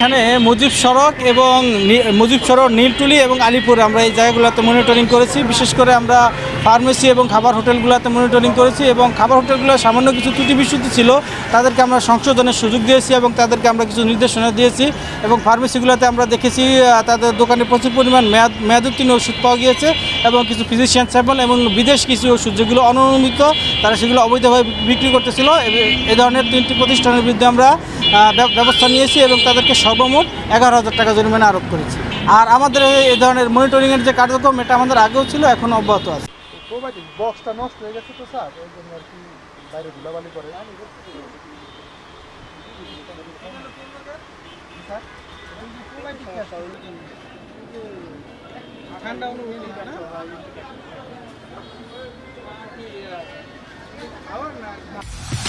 এখানে মুজিব সড়ক এবং মুজিব সড়ক, নীলটুলি এবং আলিপুর, আমরা এই জায়গাগুলোতে মনিটরিং করেছি। বিশেষ করে আমরা ফার্মেসি এবং খাবার হোটেলগুলোতে মনিটরিং করেছি এবং খাবার হোটেলগুলো সামান্য কিছু ত্রুটি বিশুদ্ধি ছিল, তাদেরকে আমরা সংশোধনের সুযোগ দিয়েছি এবং তাদেরকে আমরা কিছু নির্দেশনা দিয়েছি এবং ফার্মেসিগুলোতে আমরা দেখেছি তাদের দোকানে প্রচুর পরিমাণ মেয়াদ, মেয়াদোত্তীর্ণ ওষুধ পাওয়া গিয়েছে এবং কিছু ফিজিশিয়ান স্যাম্পল এবং বিদেশ কিছু ওষুধ যেগুলো অনুমোদিত তারা সেগুলো অবৈধভাবে বিক্রি করতেছিল। এ- ধরনের তিনটি প্রতিষ্ঠানের বিরুদ্ধে আমরা ব্যবস্থা নিয়েছি এবং তাদেরকে সর্বমোট এগারো হাজার টাকা জরিমানা আরোপ করেছি। আর আমাদের এই- ধরনের মনিটরিংয়ের যে কার্যক্রম, এটা আমাদের আগেও ছিল এখন অব্যাহত আছে। বক্সটা নষ্ট হয়ে গেছে না।